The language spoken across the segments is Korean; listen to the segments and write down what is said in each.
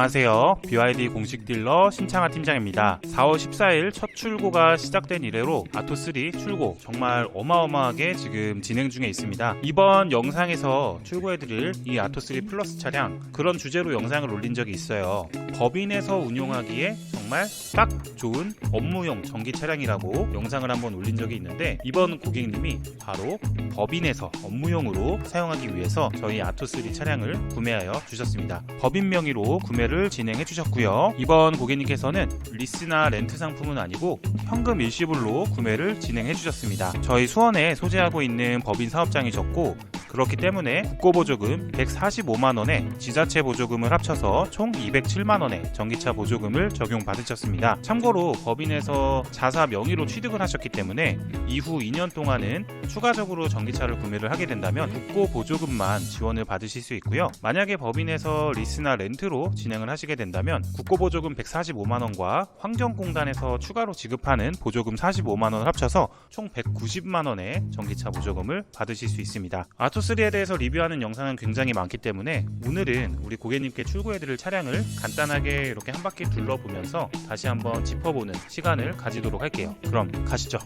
안녕하세요. BYD 공식 딜러 신창하 팀장입니다. 4월 14일 첫 출고가 시작된 이래로 아토3 출고 정말 어마어마하게 지금 진행 중에 있습니다. 이번 영상에서 출고해드릴 이 아토3 플러스 차량 그런 주제로 영상을 올린 적이 있어요. 법인에서 운용하기에 정말 딱 좋은 업무용 전기 차량이라고 영상을 한번 올린 적이 있는데 이번 고객님이 바로 법인에서 업무용으로 사용하기 위해서 저희 아토3 차량을 구매하여 주셨습니다. 법인 명의로 구매를 진행해 주셨고요. 이번 고객님께서는 리스나 렌트 상품은 아니고 현금 일시불로 구매를 진행해 주셨습니다. 저희 수원에 소재하고 있는 법인 사업장이셨고 그렇기 때문에 국고보조금 145만원에 지자체 보조금을 합쳐서 총 207만원의 전기차 보조금을 적용받으셨습니다. 참고로 법인에서 자사 명의로 취득을 하셨기 때문에 이후 2년 동안은 추가적으로 전기차를 구매를 하게 된다면 국고보조금만 지원을 받으실 수 있고요. 만약에 법인에서 리스나 렌트로 진행을 하시게 된다면 국고보조금 145만원과 환경공단에서 추가로 지급하는 보조금 45만원을 합쳐서 총 190만원의 전기차 보조금을 받으실 수 있습니다. 아토 3에 대해서 리뷰하는 영상은 굉장히 많기 때문에 오늘은 우리 고객님께 출고해드릴 차량을 간단하게 이렇게 한 바퀴 둘러보면서 다시 한번 짚어보는 시간을 가지도록 할게요. 그럼 가시죠.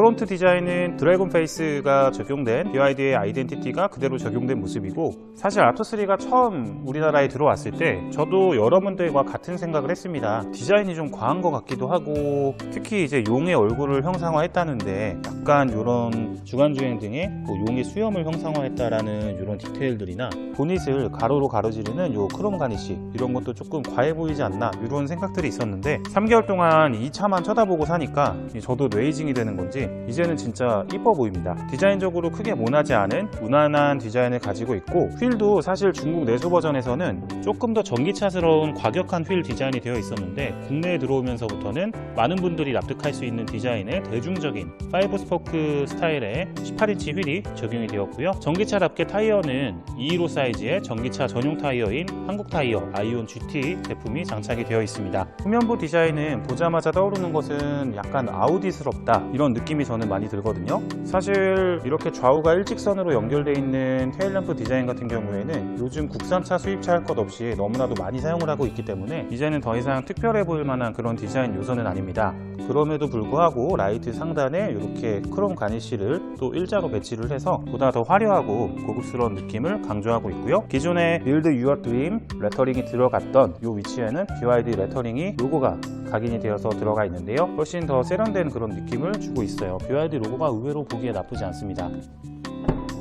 프론트 디자인은 드래곤 페이스가 적용된 BYD의 아이덴티티가 그대로 적용된 모습이고 사실 아토3가 처음 우리나라에 들어왔을 때 저도 여러분들과 같은 생각을 했습니다. 디자인이 좀 과한 것 같기도 하고 특히 이제 용의 얼굴을 형상화했다는데 약간 이런 주간주행 등의 뭐 용의 수염을 형상화했다라는 이런 디테일들이나 보닛을 가로로 가로지르는 요 크롬 가니시 이런 것도 조금 과해 보이지 않나 이런 생각들이 있었는데 3개월 동안 이 차만 쳐다보고 사니까 저도 뇌이징이 되는 건지 이제는 진짜 이뻐 보입니다. 디자인적으로 크게 모나지 않은 무난한 디자인을 가지고 있고 휠도 사실 중국 내수 버전에서는 조금 더 전기차스러운 과격한 휠 디자인이 되어 있었는데 국내에 들어오면서부터는 많은 분들이 납득할 수 있는 디자인의 대중적인 5 스포크 스타일의 18인치 휠이 적용이 되었고요. 전기차답게 타이어는 215 사이즈의 전기차 전용 타이어인 한국 타이어 아이온 GT 제품이 장착이 되어 있습니다. 후면부 디자인은 보자마자 떠오르는 것은 약간 아우디스럽다 이런 느낌 이 저는 많이 들거든요. 사실 이렇게 좌우가 일직선으로 연결되어 있는 테일램프 디자인 같은 경우에는 요즘 국산차 수입차 할 것 없이 너무나도 많이 사용을 하고 있기 때문에 이제는 더 이상 특별해 보일 만한 그런 디자인 요소는 아닙니다. 그럼에도 불구하고 라이트 상단에 이렇게 크롬 가니쉬를 또 일자로 배치를 해서 보다 더 화려하고 고급스러운 느낌을 강조하고 있고요. 기존에 Build Your Dream 레터링이 들어갔던 이 위치에는 BYD 레터링이 로고가 각인이 되어서 들어가 있는데요. 훨씬 더 세련된 그런 느낌을 주고 있어요. BYD 로고가 의외로 보기에 나쁘지 않습니다.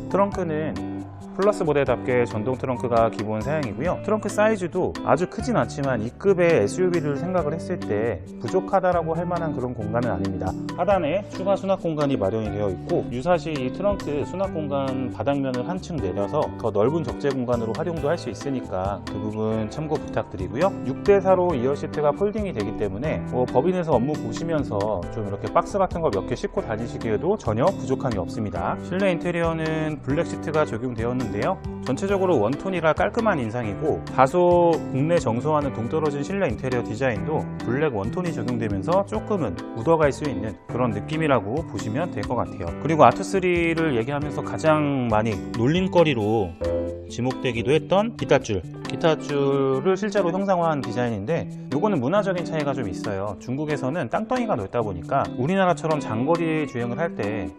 트렁크는 플러스 모델답게 전동 트렁크가 기본 사양이고요. 트렁크 사이즈도 아주 크진 않지만 이 급의 SUV를 생각을 했을 때 부족하다라고 할 만한 그런 공간은 아닙니다. 하단에 추가 수납 공간이 마련이 되어 있고 유사시 이 트렁크 수납 공간 바닥면을 한층 내려서 더 넓은 적재 공간으로 활용도 할 수 있으니까 그 부분 참고 부탁드리고요. 6대4로 2열 시트가 폴딩이 되기 때문에 뭐 법인에서 업무 보시면서 좀 이렇게 박스 같은 거 몇 개 싣고 다니시기에도 전혀 부족함이 없습니다. 실내 인테리어는 블랙 시트가 적용되었는데 인데요. 전체적으로 원톤이라 깔끔한 인상이고 다소 국내 정소와는 동떨어진 실내 인테리어 디자인도 블랙 원톤이 적용되면서 조금은 묻어갈 수 있는 그런 느낌이라고 보시면 될 것 같아요. 그리고 아트3를 얘기하면서 가장 많이 놀림거리로 지목되기도 했던 기타줄. 기타줄을 실제로 형상화한 디자인인데 이거는 문화적인 차이가 좀 있어요. 중국에서는 땅덩이가 넓다 보니까 우리나라처럼 장거리 주행을 할때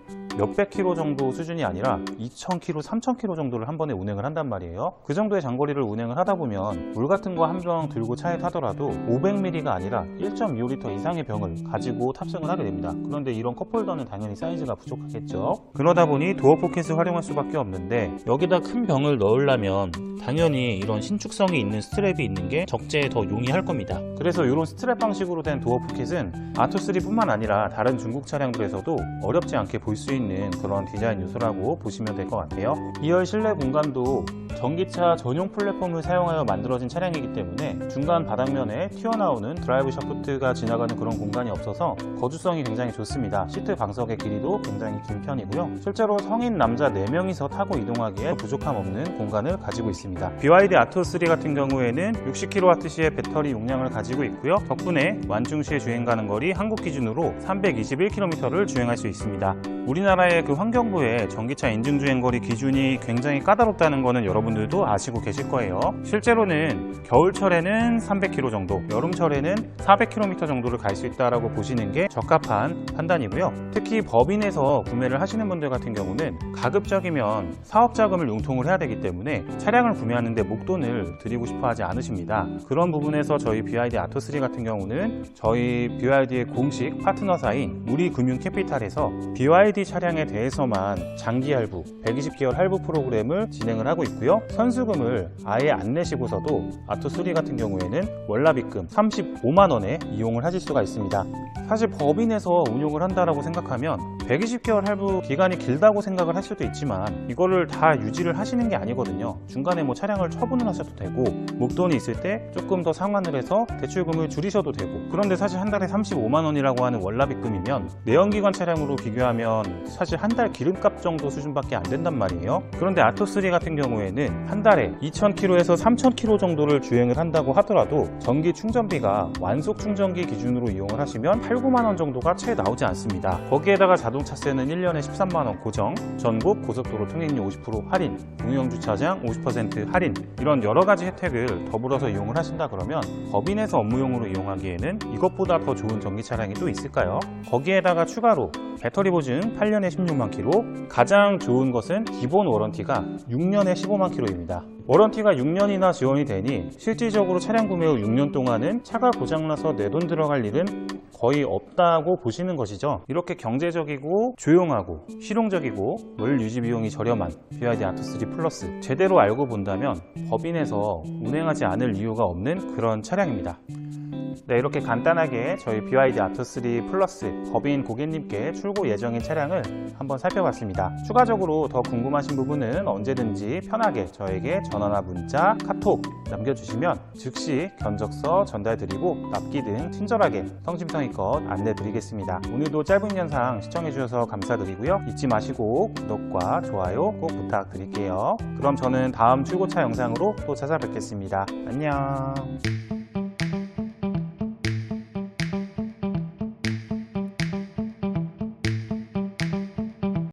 몇백 킬로 정도 수준이 아니라 2,000 킬로, 3,000 킬로 정도를 한 번에 운행을 한단 말이에요. 그 정도의 장거리를 운행을 하다 보면 물 같은 거 한 병 들고 차에 타더라도 500ml가 아니라 1.25L 이상의 병을 가지고 탑승을 하게 됩니다. 그런데 이런 컵홀더는 당연히 사이즈가 부족하겠죠. 그러다 보니 도어 포켓을 활용할 수밖에 없는데 여기다 큰 병을 넣으려면 당연히 이런 신축성이 있는 스트랩이 있는 게 적재에 더 용이할 겁니다. 그래서 이런 스트랩 방식으로 된 도어 포켓은 아토3뿐만 아니라 다른 중국 차량들에서도 어렵지 않게 볼 수 있는 그런 디자인 요소라고 보시면 될 것 같아요. 2열 실내 공간도 전기차 전용 플랫폼을 사용하여 만들어진 차량이기 때문에 중간 바닥면에 튀어나오는 드라이브 샤프트가 지나가는 그런 공간이 없어서 거주성이 굉장히 좋습니다. 시트 방석의 길이도 굉장히 긴 편이고요. 실제로 성인 남자 4명이서 타고 이동하기에 부족함 없는 공간을 가지고 있습니다. BYD 아토3 같은 경우에는 60kWh의 배터리 용량을 가지고 있고요. 덕분에 완충 시에 주행 가는 거리 한국 기준으로 321km를 주행할 수 있습니다. 우리나라 우리나라의 그 환경부의 전기차 인증 주행거리 기준이 굉장히 까다롭다는 거는 여러분들도 아시고 계실 거예요. 실제로는 겨울철에는 300km 정도, 여름철에는 400km 정도를 갈 수 있다라고 보시는 게 적합한 판단이고요. 특히 법인에서 구매를 하시는 분들 같은 경우는 가급적이면 사업 자금을 융통을 해야 되기 때문에 차량을 구매하는데 목돈을 드리고 싶어 하지 않으십니다. 그런 부분에서 저희 BYD 아토3 같은 경우는 저희 BYD의 공식 파트너사인 우리금융캐피탈에서 BYD 차 량에 대해서만 장기 할부, 120개월 할부 프로그램을 진행을 하고 있고요. 선수금을 아예 안 내시고서도 아토3 같은 경우에는 월납입금 35만 원에 이용을 하실 수가 있습니다. 사실 법인에서 운용을 한다라고 생각하면 120개월 할부 기간이 길다고 생각을 할 수도 있지만 이거를 다 유지를 하시는 게 아니거든요. 중간에 뭐 차량을 처분을 하셔도 되고 목돈이 있을 때 조금 더 상환을 해서 대출금을 줄이셔도 되고 그런데 사실 한 달에 35만 원이라고 하는 월납입금이면 내연기관 차량으로 비교하면 사실 한 달 기름값 정도 수준밖에 안 된단 말이에요. 그런데 아토3 같은 경우에는 한 달에 2,000km에서 3,000km 정도를 주행을 한다고 하더라도 전기 충전비가 완속 충전기 기준으로 이용을 하시면 8, 9만 원 정도가 채 나오지 않습니다. 거기에다가 자동 차세는 1년에 13만 원 고정, 전국 고속도로 통행료 50% 할인, 무용주차장 50% 할인 이런 여러 가지 혜택을 더불어서 이용을 하신다 그러면 법인에서 업무용으로 이용하기에는 이것보다 더 좋은 전기 차량이 또 있을까요? 거기에다가 추가로 배터리 보증 8년에 16만 킬로, 가장 좋은 것은 기본 워런티가 6년에 15만 킬로입니다. 워런티가 6년이나 지원이 되니 실질적으로 차량 구매 후 6년 동안은 차가 고장나서 내 돈 들어갈 일은 거의 없다고 보시는 것이죠. 이렇게 경제적이고 조용하고 실용적이고 월 유지 비용이 저렴한 BYD 아토3 플러스 제대로 알고 본다면 법인에서 운행하지 않을 이유가 없는 그런 차량입니다. 네, 이렇게 간단하게 저희 BYD 아토3 플러스 법인 고객님께 출고 예정인 차량을 한번 살펴봤습니다. 추가적으로 더 궁금하신 부분은 언제든지 편하게 저에게 전화나 문자, 카톡 남겨주시면 즉시 견적서 전달드리고 납기 등 친절하게 성심성의껏 안내드리겠습니다. 오늘도 짧은 영상 시청해주셔서 감사드리고요. 잊지 마시고 구독과 좋아요 꼭 부탁드릴게요. 그럼 저는 다음 출고차 영상으로 또 찾아뵙겠습니다. 안녕.